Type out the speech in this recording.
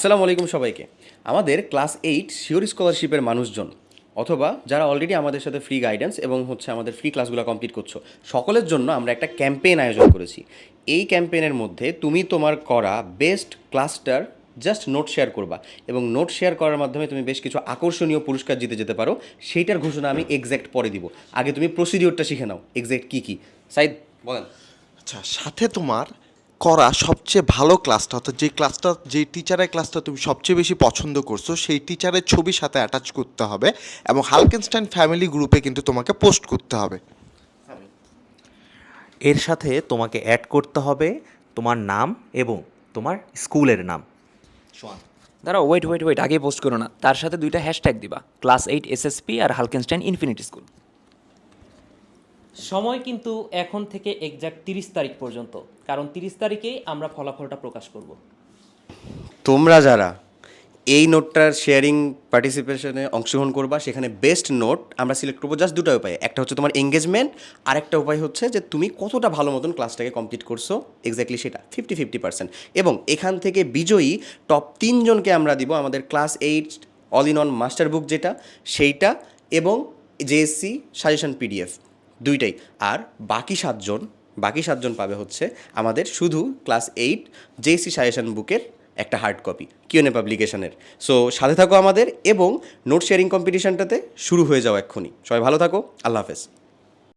আসসালামু আলাইকুম সবাইকে। আমাদের ক্লাস এইট শিওর স্কলারশিপের মানুষজন অথবা যারা অলরেডি আমাদের সাথে ফ্রি গাইডেন্স এবং হচ্ছে আমাদের ফ্রি ক্লাসগুলো কমপ্লিট করছ, সকলের জন্য আমরা একটা ক্যাম্পেইন আয়োজন করেছি। এই ক্যাম্পেইনের মধ্যে তুমি তোমার করা বেস্ট ক্লাসটার জাস্ট নোট শেয়ার করবা এবং নোট শেয়ার করার মাধ্যমে তুমি বেশ কিছু আকর্ষণীয় পুরস্কার জিতে যেতে পারো। সেইটার ঘোষণা আমি এক্স্যাক্ট পরে দিব। আগে তুমি প্রসিডিওরটা শিখে নাও এক্স্যাক্ট কী কী। সাইদ, বলেন। আচ্ছা সাথে তোমার করা সবচেয়ে ভালো ক্লাসটা অর্থাৎ যে ক্লাসটা যে টিচারের ক্লাসটা তুমি সবচেয়ে বেশি পছন্দ করছ সেই টিচারের ছবির সাথে অ্যাটাচ করতে হবে এবং হালকেনস্টাইন ফ্যামিলি গ্রুপে কিন্তু তোমাকে পোস্ট করতে হবে। এর সাথে তোমাকে অ্যাড করতে হবে তোমার নাম এবং তোমার স্কুলের নাম। দাঁড়াও ওয়েট ওয়েট ওয়েট আগে পোস্ট করো না। তার সাথে দুইটা হ্যাশট্যাগ দিবা ক্লাস এইট এসএসপি আর হালকেনস্টাইন ইনফিনিটি স্কুল সময় কিন্তু এখন থেকে এক্সাক্ট তিরিশ তারিখ পর্যন্ত, কারণ তিরিশ তারিখেই আমরা ফলাফলটা প্রকাশ করব। তোমরা যারা এই নোটটার শেয়ারিং পার্টিসিপেশনে অংশগ্রহণ করবা, সেখানে বেস্ট নোট আমরা সিলেক্ট করব জাস্ট দুটো উপায়। একটা হচ্ছে তোমার এঙ্গেজমেন্ট আর একটা উপায় হচ্ছে যে তুমি কতটা ভালো মতন ক্লাসটাকে কমপ্লিট করছ এক্স্যাক্টলি সেটা ফিফটি ফিফটি পার্সেন্ট এবং এখান থেকে বিজয়ী টপ তিনজনকে আমরা দিব আমাদের class eight all in one master book যেটা, সেইটা এবং জেএসসি সাজেশন পিডিএফ দুইটাই। আর বাকি সাতজন বাকি সাতজন পাবে হচ্ছে আমাদের শুধু ক্লাস এইট জেসি সাজেশন বুকের একটা হার্ড কপি কিউএনএ পাবলিকেশনের সো সাথে থাকো আমাদের এবং নোট শেয়ারিং কম্পিটিশানটাতে শুরু হয়ে যাও এক্ষুনি। সবাই ভালো থাকো, আল্লাহ হাফেজ।